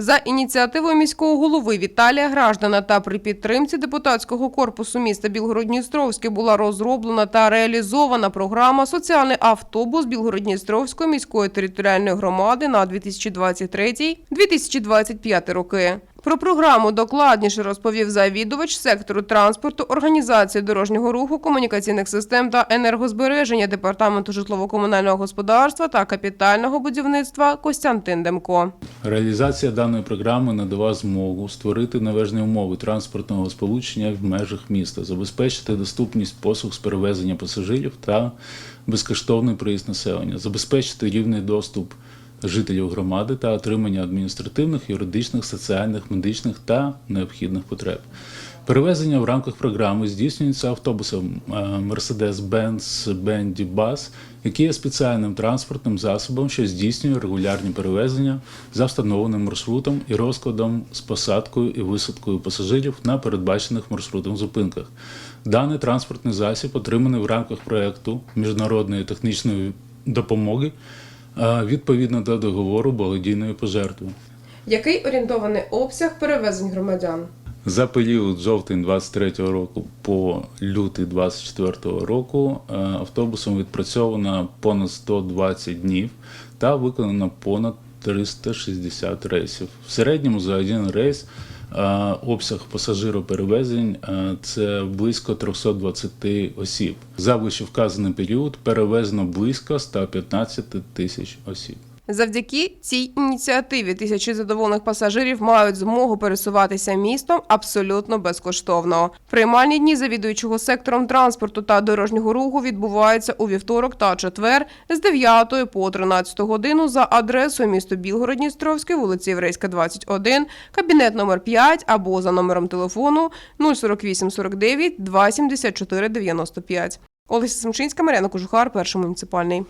За ініціативою міського голови Віталія Граждана та при підтримці депутатського корпусу міста Білгород-Дністровське була розроблена та реалізована програма Соціальний автобус Білгород-Дністровської міської територіальної громади на 2023-2025 роки. Про програму докладніше розповів завідувач сектору транспорту, організації дорожнього руху, комунікаційних систем та енергозбереження департаменту житлово-комунального господарства та капітального будівництва Костянтин Демко. Реалізація даної програми надала змогу створити належні умови транспортного сполучення в межах міста, забезпечити доступність послуг з перевезення пасажирів та безкоштовний проїзд населення, забезпечити рівний доступ жителів громади та отримання адміністративних, юридичних, соціальних, медичних та необхідних потреб. Перевезення в рамках програми здійснюється автобусом е, Mercedes-Benz Bendy Bus, який є спеціальним транспортним засобом, що здійснює регулярні перевезення за встановленим маршрутом і розкладом з посадкою і висадкою пасажирів на передбачених маршрутом зупинках. Даний транспортний засіб отриманий в рамках проекту міжнародної технічної допомоги відповідно до договору благодійної пожертви. Який орієнтований обсяг перевезень громадян? За період жовтень 23 року по лютий 24 року е, автобусом відпрацьовано понад 120 днів та виконано понад 360 рейсів. В середньому за один рейс обсяг пасажироперевезень е, це близько 320 осіб. За вищевказаний період перевезено близько 115 тисяч осіб. Завдяки цій ініціативі тисячі задоволених пасажирів мають змогу пересуватися містом абсолютно безкоштовно. Приймальні дні завідуючого сектором транспорту та дорожнього руху відбуваються у вівторок та четвер з 9 по 13 годину за адресою місто Білгород-Дністровський, вулиці Єврейська, 21, кабінет номер 5 або за номером телефону 048 49 274 95. Олеся Семчинська, Мар'яна Кожухар, перший муніципальний.